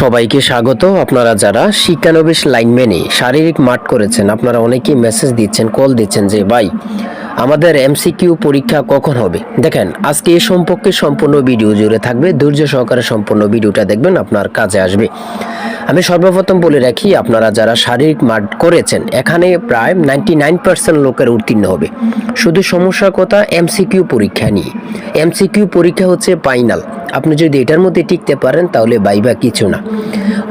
সবাইকে স্বাগত। আপনারা যারা শিক্ষানবিশ লাইনম্যানে শারীরিক মাঠ করেছেন, আপনারা অনেকেই মেসেজ দিচ্ছেন কল দিচ্ছেন যে, ভাই, আমাদের এমসিকিউ পরীক্ষা কখন হবে? দেখেন, আজকে এ সম্পর্কে সম্পূর্ণ ভিডিও জুড়ে থাকবে। ধৈর্য সহকারে সম্পূর্ণ ভিডিওটা দেখবেন, আপনার কাজে আসবে। আমি সর্বপ্রথম বলে রাখি, আপনারা যারা শারীরিক মাঠ করেছেন, এখানে প্রায় নাইনটি নাইন পার্সেন্ট লোকের উত্তীর্ণ হবে। শুধু সমস্যার কথা এমসিকিউ পরীক্ষা নিয়ে। এমসিকিউ পরীক্ষা হচ্ছে ফাইনাল আপনি যদি এটার মধ্যে টিকতে পারেন, তাহলে বাইবা কিছু না।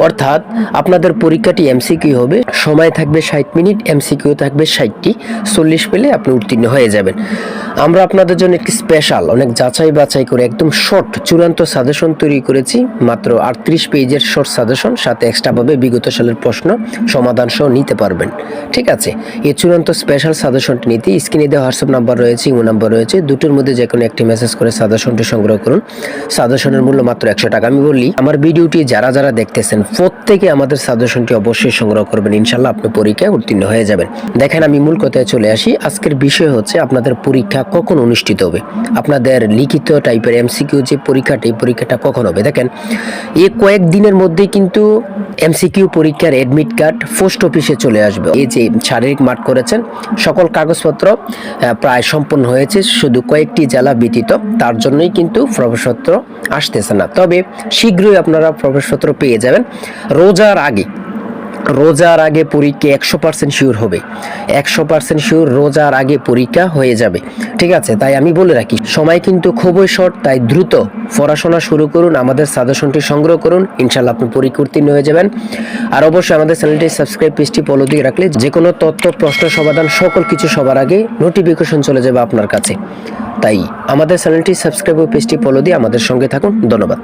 অর্থাৎ, আপনাদের পরীক্ষাটি এমসিকিউ হবে, সময় থাকবে ষাট মিনিট, এমসিকিউ থাকবে ষাটটি, চল্লিশ পেলে আপনি উত্তীর্ণ হয়ে যাবেন। আমরা আপনাদের জন্য একটি স্পেশাল অনেক যাচাই বাছাই করে একদম শর্ট চূড়ান্ত সাজেশন তৈরি করেছি, মাত্র আটত্রিশ পেজের শর্ট সাজেশন সাথে এক্সট্রাভাবে বিগত সালের প্রশ্ন সমাধান সহ নিতে পারবেন। ঠিক আছে? এই চূড়ান্ত স্পেশাল সাজেশনটি নিতে স্ক্রিনে দেওয়া হোয়াটসঅ্যাপ নাম্বার রয়েছে, ইমো নাম্বার রয়েছে, দুটোর মধ্যে যে কোনো একটি মেসেজ করে সাজেশনটি সংগ্রহ করুন। সাজেশনের মূল্য মাত্র একশো টাকা। আমি বলি আমার ভিডিওটি যারা যারা দেখতেছেন, প্রত্যেকে আমাদের সাজেশনটি অবশ্যই সংগ্রহ করবেন। ইনশাল্লাহ আপনি পরীক্ষায় উত্তীর্ণ হয়ে যাবেন। দেখেন, আমি মূল কথায় চলে আসি। আজকের বিষয় হচ্ছে, আপনাদের পরীক্ষা কখন অনুষ্ঠিত হবে? আপনাদের লিখিত টাইপের এমসিকিউ যে পরীক্ষাটি এই পরীক্ষাটা কখন হবে? দেখেন এই কয়েক দিনের মধ্যেই কিন্তু এমসিকিউ পরীক্ষার অ্যাডমিট কার্ড পোস্ট অফিসে চলে আসবে। এই যে শারীরিক মাঠ করেছেন, সকল কাগজপত্র প্রায় সম্পন্ন হয়েছে। শুধু কয়েকটি জেলা ব্যতীত, তার জন্যই কিন্তু প্রবেশপত্র আসতেছে না। তবে শীঘ্রই আপনারা প্রবেশপত্র পেয়ে যাবেন। রোজার আগে রোজার আগে পরীক্ষা একশো পার্সেন্ট শিওর হবে। একশো পার্সেন্ট শিওর রোজার আগে পরীক্ষা হয়ে যাবে। ঠিক আছে? তাই আমি বলে রাখি, সময় কিন্তু খুবই শর্ট তাই দ্রুত পড়াশোনা শুরু করুন, আমাদের সাজেশনটি সংগ্রহ করুন ইনশাল্লাহ আপনি পরীক্ষা উত্তীর্ণ হয়ে যাবেন। আর অবশ্যই আমাদের চ্যানেলটি সাবস্ক্রাইব পেজটি ফলো দিয়ে রাখলে যে কোনো তথ্য, প্রশ্ন, সমাধান, সকল কিছু সবার আগে নোটিফিকেশন চলে যাবে আপনার কাছে। তাই আমাদের চ্যানেলটি সাবস্ক্রাইব ও পেজটি ফলো দিয়ে আমাদের সঙ্গে থাকুন। ধন্যবাদ।